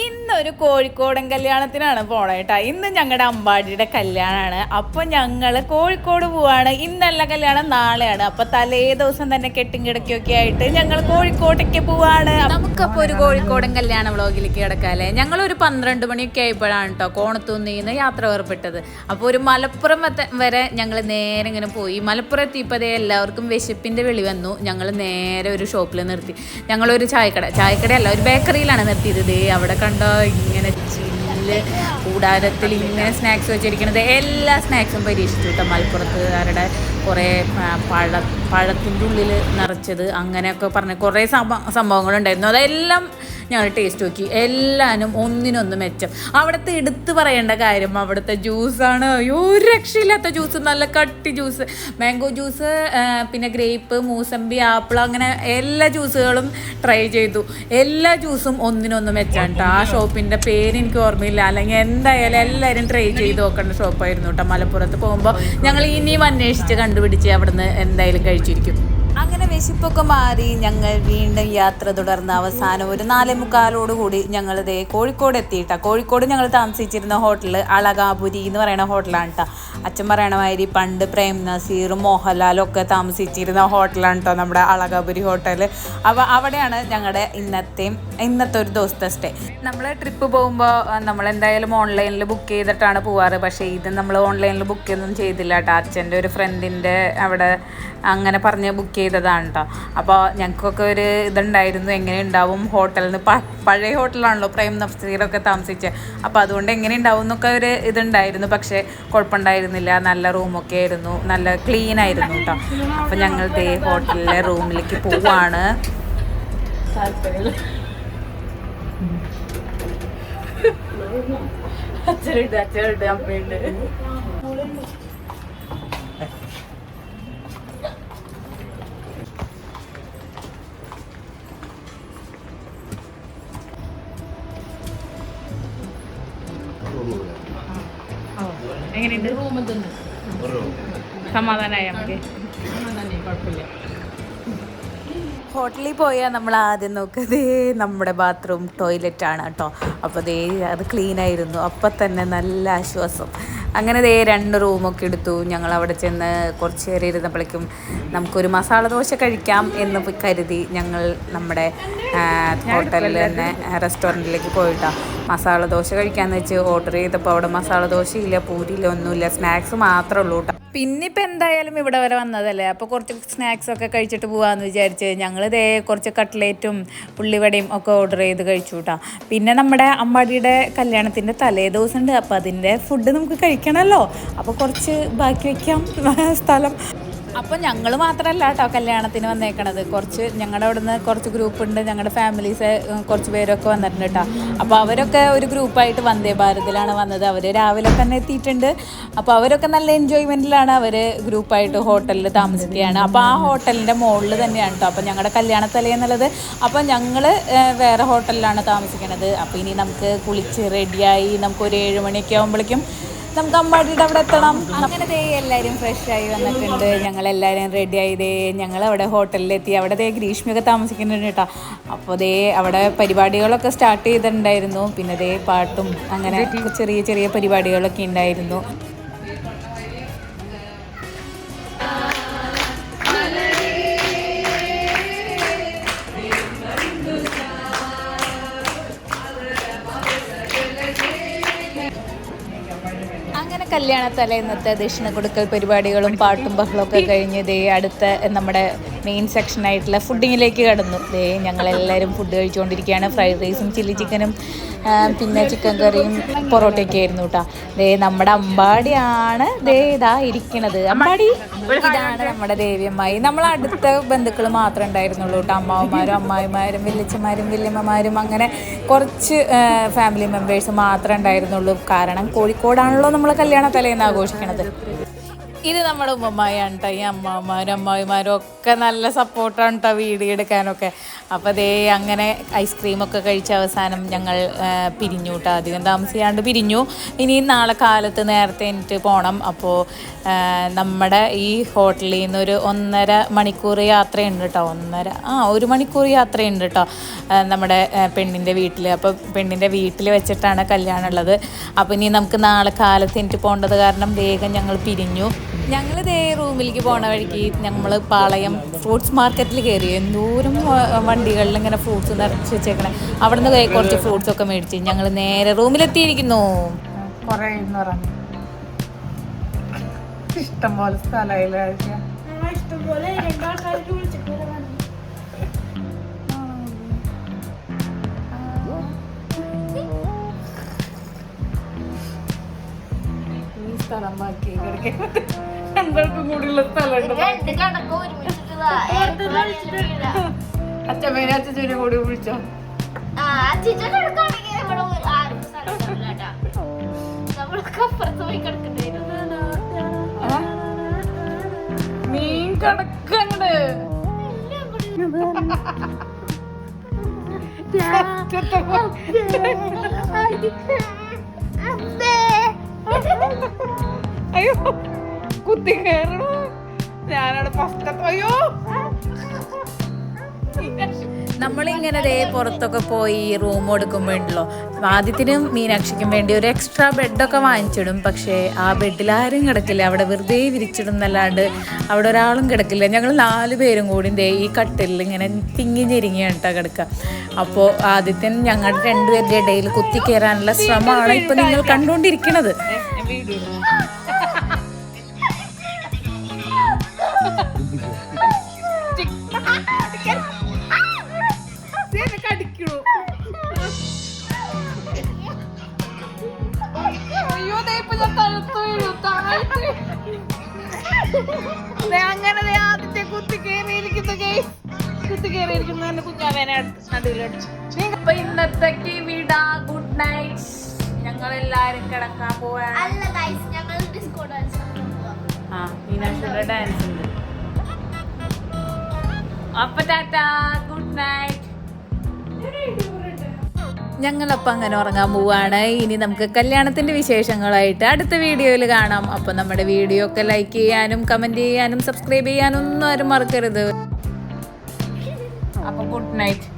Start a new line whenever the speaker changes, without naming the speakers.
ഇന്നൊരു കോഴിക്കോടൻ കല്യാണത്തിനാണ് പോണേ കേട്ടോ ഇന്ന് ഞങ്ങളുടെ അമ്പാടിയുടെ കല്യാണമാണ് അപ്പൊ ഞങ്ങൾ കോഴിക്കോട് പോവാണ്. ഇന്നല്ല കല്യാണം നാളെയാണ്. അപ്പൊ തലേ ദിവസം തന്നെ കെട്ടും കിടക്കൊക്കെ ആയിട്ട് ഞങ്ങൾ കോഴിക്കോട്ടേക്ക് പോവാണ്. നമുക്കപ്പോ ഒരു കോഴിക്കോടൻ കല്യാണ വ്ളോഗിലേക്ക് കിടക്കാല്ലേ? ഞങ്ങൾ ഒരു പന്ത്രണ്ട് മണിയൊക്കെ ആയപ്പോഴാണ് കേട്ടോ കോണത്തുനിന്ന് യാത്ര വേർപ്പെട്ടത് അപ്പോൾ ഒരു മലപ്പുറം വരെ ഞങ്ങൾ നേരെ ഇങ്ങനെ പോയി. മലപ്പുറം എത്തിയപ്പോഴേ എല്ലാവർക്കും വിശപ്പിന്റെ വെളി വന്നു. ഞങ്ങൾ നേരെ ഒരു ഷോപ്പിൽ നിർത്തി. ഞങ്ങളൊരു ചായക്കട ചായക്കടയല്ല ഒരു ബേക്കറിയിലാണ് നിർത്തിയത്. അവിടെ കണ്ടോ? ഇങ്ങനെ ചില്ല് കൂടാരത്തിൽ ഇങ്ങനെ സ്നാക്സ് വെച്ചിരിക്കുന്നത് എല്ലാ സ്നാക്സും പരീക്ഷിച്ചു കേട്ടോ മലപ്പുറത്തുകാരുടെ കുറേ പഴ പഴത്തിന്റെ ഉള്ളിൽ നിറച്ചത് അങ്ങനെയൊക്കെ പറഞ്ഞ് കുറേ സംഭവ സംഭവങ്ങളുണ്ടായിരുന്നു. അതെല്ലാം ഞങ്ങൾ ടേസ്റ്റ് നോക്കി. എല്ലാനും ഒന്നിനൊന്ന് മെച്ചം. അവിടുത്തെ എടുത്തു പറയേണ്ട കാര്യം അവിടുത്തെ ജ്യൂസാണ് അയ്യോ ഒരു രക്ഷയില്ലാത്ത ജ്യൂസ് നല്ല കട്ടി ജ്യൂസ് മാംഗോ ജ്യൂസ് പിന്നെ ഗ്രേപ്പ് മൂസമ്പി ആപ്പിൾ അങ്ങനെ എല്ലാ ജ്യൂസുകളും ട്രൈ ചെയ്തു. എല്ലാ ജ്യൂസും ഒന്നിനൊന്ന് മെച്ചാണ് കേട്ടോ ആ ഷോപ്പിന്റെ പേര് എനിക്ക് ഓർമ്മയില്ല. അല്ലെങ്കിൽ എന്തായാലും എല്ലാവരും ട്രൈ ചെയ്ത് നോക്കേണ്ട ഷോപ്പായിരുന്നു കേട്ടോ മലപ്പുറത്ത് പോകുമ്പോൾ ഞങ്ങൾ ഇനിയും അന്വേഷിച്ച് കണ്ടുപിടിച്ച് അവിടുന്ന് എന്തായാലും കഴിച്ചിരിക്കും. അങ്ങനെ വിശപ്പൊക്കെ മാറി ഞങ്ങൾ വീണ്ടും യാത്ര തുടർന്ന് അവസാനം ഒരു നാലേ മുക്കാലോട് കൂടി ഞങ്ങൾ ഇതേ കോഴിക്കോട് എത്തിയിട്ടാണ് കോഴിക്കോട് ഞങ്ങൾ താമസിച്ചിരുന്ന ഹോട്ടൽ അളകാപുരി എന്ന് പറയുന്ന ഹോട്ടലാണ് കേട്ടോ അച്ഛൻ പറയണ മാതിരി പണ്ട് പ്രേം നസീറും മോഹൻലാലും ഒക്കെ താമസിച്ചിരുന്ന ഹോട്ടലാണ് കേട്ടോ നമ്മുടെ അളകാപുരി ഹോട്ടൽ അപ്പോൾ അവിടെയാണ് ഞങ്ങളുടെ ഇന്നത്തെയും ഇന്നത്തെ ഒരു ദിവസത്തെ സ്റ്റേ. നമ്മൾ ട്രിപ്പ് പോകുമ്പോൾ നമ്മൾ എന്തായാലും ഓൺലൈനിൽ ബുക്ക് ചെയ്തിട്ടാണ് പോവാറ്. പക്ഷേ ഇത് നമ്മൾ ഓൺലൈനിൽ ബുക്ക് ഒന്നും ചെയ്തില്ല കേട്ടോ അച്ഛന്റെ ഒരു ഫ്രണ്ടിന്റെ അവിടെ അങ്ങനെ പറഞ്ഞ് ബുക്ക് ചെയ്തതാണ് കേട്ടോ. അപ്പോൾ ഞങ്ങൾക്കൊക്കെ ഒരു ഇതുണ്ടായിരുന്നു എങ്ങനെ ഉണ്ടാവും ഹോട്ടലിൽ നിന്ന് പഴയ ഹോട്ടലാണല്ലോ പ്രേം നഫ്സീറൊക്കെ താമസിച്ചത് അപ്പോൾ അതുകൊണ്ട് എങ്ങനെ ഉണ്ടാവും എന്നൊക്കെ ഒരു ഇതുണ്ടായിരുന്നു പക്ഷേ കുഴപ്പമുണ്ടായിരുന്നില്ല. നല്ല റൂമൊക്കെ ആയിരുന്നു നല്ല ക്ലീൻ ആയിരുന്നു കേട്ടോ. അപ്പോൾ ഞങ്ങൾ ദേ ഹോട്ടലിലെ റൂമിലേക്ക് പോവാണ്. അച്ഛനുണ്ട് അച്ഛനുണ്ട് അമ്മയുണ്ട്. എങ്ങനെയുണ്ട് സമാധാനമായ നമുക്ക് ഹോട്ടലിൽ പോയാൽ നമ്മൾ ആദ്യം നോക്കുന്നത് നമ്മുടെ ബാത്റൂം ടോയ്ലറ്റ് ആണ് കേട്ടോ. അപ്പോൾ ദേ അത് ക്ലീൻ ആയിരുന്നു. അപ്പം തന്നെ നല്ല ആശ്വാസം. അങ്ങനെ ദേ രണ്ട് റൂമൊക്കെ എടുത്തു. ഞങ്ങൾ അവിടെ ചെന്ന് കുറച്ച് നേരം ഇരുന്നപ്പോഴേക്കും നമുക്കൊരു മസാല ദോശ കഴിക്കാം എന്ന് കരുതി ഞങ്ങൾ നമ്മുടെ ഹോട്ടലിൽ തന്നെ റെസ്റ്റോറന്റിലേക്ക് പോയിട്ടാ. മസാല ദോശ കഴിക്കാമെന്ന് വെച്ച് ഓർഡർ ചെയ്തപ്പോൾ അവിടെ മസാല ദോശയില്ല പൂരിയില്ല ഒന്നുമില്ല. സ്നാക്സ് മാത്രമേ ഉള്ളൂ കേട്ടോ പിന്നെ ഇപ്പം എന്തായാലും ഇവിടെ വരെ വന്നതല്ലേ? അപ്പോൾ കുറച്ച് സ്നാക്സ് ഒക്കെ കഴിച്ചിട്ട് പോകാമെന്ന് വിചാരിച്ച് ഞങ്ങൾ ഇതേ കുറച്ച് കട്ട്ലേറ്റും ഉള്ളിവടയും ഒക്കെ ഓർഡർ ചെയ്ത് കഴിച്ചു കേട്ടോ പിന്നെ നമ്മുടെ അമ്മാടിയുടെ കല്യാണത്തിന്റെ തലേ ദിവസം ഉണ്ട് അപ്പോൾ അതിന്റെ ഫുഡ് നമുക്ക് കഴിക്കണമല്ലോ അപ്പോൾ കുറച്ച് ബാക്കി വയ്ക്കാം സ്ഥലം. അപ്പോൾ ഞങ്ങൾ മാത്രമല്ല കേട്ടോ കല്യാണത്തിന് വന്നേക്കണത്. കുറച്ച് ഞങ്ങളുടെ അവിടുന്ന് കുറച്ച് ഗ്രൂപ്പ് ഉണ്ട്. ഞങ്ങളുടെ ഫാമിലീസ് കുറച്ച് പേരൊക്കെ വന്നിട്ടുണ്ട് കേട്ടോ അപ്പോൾ അവരൊക്കെ ഒരു ഗ്രൂപ്പായിട്ട് വന്ദേ ഭാരതിലാണ് വന്നത്. അവർ രാവിലെ തന്നെ എത്തിയിട്ടുണ്ട്. അപ്പോൾ അവരൊക്കെ നല്ല എൻജോയ്മെന്റിലാണ് അവർ ഗ്രൂപ്പായിട്ട് ഹോട്ടലിൽ താമസിക്കുകയാണ്. അപ്പോൾ ആ ഹോട്ടലിന്റെ മുകളിൽ തന്നെയാണ് കേട്ടോ അപ്പോൾ ഞങ്ങളുടെ കല്യാണ എന്നുള്ളത്. അപ്പോൾ ഞങ്ങൾ വേറെ ഹോട്ടലിലാണ് താമസിക്കണത്. അപ്പോൾ ഇനി നമുക്ക് കുളിച്ച് റെഡിയായി നമുക്ക് ഒരു ഏഴ് മണിയൊക്കെ ആകുമ്പോഴേക്കും നമുക്ക് അമ്പാടിയുടെ അവിടെ എത്തണം. അങ്ങനെ ദേ എല്ലാവരും ഫ്രഷ് ആയി വന്നിട്ടുണ്ട്. ഞങ്ങൾ എല്ലാവരും റെഡി ആയി. ദേ ഞങ്ങൾ അവിടെ ഹോട്ടലിലെത്തി. അവിടെ ദേ ഗ്രീഷ്മയൊക്കെ താമസിക്കുന്നുണ്ട് കേട്ടോ. അപ്പോൾ ദേ അവിടെ പരിപാടികളൊക്കെ സ്റ്റാർട്ട് ചെയ്തിട്ടുണ്ടായിരുന്നു. പിന്നെ ദേ പാട്ടും അങ്ങനെ ചെറിയ ചെറിയ പരിപാടികളൊക്കെ ഉണ്ടായിരുന്നു. കല്യാണത്തല ഇന്നത്തെ ദക്ഷിണ കൊടുക്കൽ പരിപാടികളും പാട്ടും ബഹളമൊക്കെ കഴിഞ്ഞ് ദേ അടുത്ത നമ്മുടെ മെയിൻ സെക്ഷനായിട്ടുള്ള ഫുഡിങ്ങിലേക്ക് കടന്നു. ദേ ഞങ്ങളെല്ലാവരും ഫുഡ് കഴിച്ചുകൊണ്ടിരിക്കുകയാണ് ഫ്രൈഡ് റൈസും ചില്ലി ചിക്കനും പിന്നെ ചിക്കൻ കറിയും പൊറോട്ടയൊക്കെ ആയിരുന്നു കേട്ടോ ദേ നമ്മുടെ അമ്പാടിയാണ് ദേ ഇതാ ഇരിക്കണത്. അമ്പാടി? ഇതാണ് നമ്മുടെ ദേവിയമ്മായി. നമ്മൾ അടുത്ത ബന്ധുക്കൾ മാത്രമേ ഉണ്ടായിരുന്നുള്ളൂ കേട്ടോ അമ്മാവന്മാരും അമ്മായിമാരും വല്യച്ഛന്മാരും വല്യമ്മമാരും അങ്ങനെ കുറച്ച് ഫാമിലി മെമ്പേഴ്സ് മാത്രമേ ഉണ്ടായിരുന്നുള്ളൂ. കാരണം കോഴിക്കോടാണല്ലോ നമ്മൾ കല്യാണ തലേന്ന് ആഘോഷിക്കണത്. ഇത് നമ്മുടെ ഉമ്മമായാണ് ഈ അമ്മമാരും അമ്മായിമാരും ഒക്കെ നല്ല സപ്പോർട്ടാണ് കേട്ടോ വീഡിയോ എടുക്കാനൊക്കെ. അപ്പോൾ അതേ അങ്ങനെ ഐസ്ക്രീമൊക്കെ കഴിച്ച അവസാനം ഞങ്ങൾ പിരിഞ്ഞു കേട്ടോ അധികം താമസിയാണ്ട് പിരിഞ്ഞു. ഇനി നാളെ കാലത്ത് നേരത്തെ എനിക്ക് പോകണം അപ്പോൾ നമ്മുടെ ഈ ഹോട്ടലിൽ നിന്ന് ഒരു ഒന്നര മണിക്കൂർ യാത്രയുണ്ട് കേട്ടോ ഒന്നര ആ ഒരു മണിക്കൂർ യാത്രയുണ്ട് കേട്ടോ നമ്മുടെ പെണ്ണിന്റെ വീട്ടിൽ അപ്പോൾ പെണ്ണിന്റെ വീട്ടിൽ വെച്ചിട്ടാണ് കല്യാണം ഉള്ളത്. അപ്പോൾ ഇനി നമുക്ക് നാളെ കാലത്ത് എനിക്ക് പോകേണ്ടത് കാരണം വേഗം ഞങ്ങൾ പിരിഞ്ഞു. ഞങ്ങൾ ഇതേ റൂമിലേക്ക് പോണ വഴിക്ക് നമ്മൾ പാളയം ഫ്രൂട്ട്സ് മാർക്കറ്റിൽ കയറി എന്തോരം വണ്ടികളിൽ ഇങ്ങനെ ഫ്രൂട്ട്സ് നിറച്ച് വെച്ചേക്കണേ. അവിടെ നിന്ന് കുറച്ച് ഫ്രൂട്ട്സ് ഒക്കെ മേടിച്ച് ഞങ്ങൾ നേരെ റൂമിലെത്തിയിരിക്കുന്നു. കുറേ ഇഷ്ടം പോലെ സ്ഥലമായില്ലേ
രണ്ടാൾക്കാർക്ക് വിളിച്ചിട്ട്
സ്ഥലം ബാക്കി കിടക്കാൻ രണ്ടാൾക്കും കൂടിയുള്ള സ്ഥലമുണ്ട്. അച്ഛമ്മേനെ അച്ഛനെ കൂടി വിളിച്ചോ.
കിടക്കേണ്ടി.
മീൻ കണക്കണ്ട് അയ്യോ. കുത്തി കയറണു ഞാനവിടെ ഫസ്റ്റ് അയ്യോ! നമ്മളിങ്ങനെ ദേ പുറത്തൊക്കെ പോയി റൂം എടുക്കുമ്പോഴല്ലോ ആദ്യത്തിനും മീനാക്ഷിക്കും വേണ്ടി ഒരു എക്സ്ട്രാ ബെഡൊക്കെ വാങ്ങിച്ചിടും. പക്ഷേ ആ ബെഡിൽ ആരും കിടക്കില്ല. അവിടെ വെറുതെ വിരിച്ചിടും എന്നല്ലാണ്ട് അവിടെ ഒരാളും കിടക്കില്ല. ഞങ്ങൾ നാല് പേരും കൂടി ദേ ഈ കട്ടിലിൽ ഇങ്ങനെ തിങ്ങി ഞെരിങ്ങിയാണ് കേട്ടോ കിടക്കുക. അപ്പോൾ ആദ്യത്തിന് ഞങ്ങളുടെ രണ്ടുപേരുടെ ഇടയിൽ കുത്തി കയറാനുള്ള ശ്രമമാണ് ഇപ്പം നിങ്ങൾ കണ്ടുകൊണ്ടിരിക്കുന്നത് അങ്ങനെ ആദ്യത്തെ കുത്തി കയറിയിരിക്കുന്നു ഗൈസ് കുത്തി കയറിയിരിക്കുന്നു. എന്നെ കുഞ്ഞാവേനെ നടുവിലടിച്ചു അപ്പൊ ഇന്നത്തേക്ക് വിടാ ഗുഡ് നൈറ്റ് ഞങ്ങൾ എല്ലാരും കിടക്കാൻ പോവാണ്. ആ മീനാക്ഷിയുടെ ഡാൻസ് ഉണ്ട്. അപ്പൊ ടാറ്റാ ഗുഡ് നൈറ്റ് ഞങ്ങളപ്പം അങ്ങനെ ഉറങ്ങാൻ പോവുകയാണ് ഇനി നമുക്ക് കല്യാണത്തിന്റെ വിശേഷങ്ങളായിട്ട് അടുത്ത വീഡിയോയിൽ കാണാം. അപ്പോൾ നമ്മുടെ വീഡിയോ ഒക്കെ ലൈക്ക് ചെയ്യാനും കമന്റ് ചെയ്യാനും സബ്സ്ക്രൈബ് ചെയ്യാനും ഒന്നും ആരും മറക്കരുത്. അപ്പോൾ ഗുഡ് നൈറ്റ്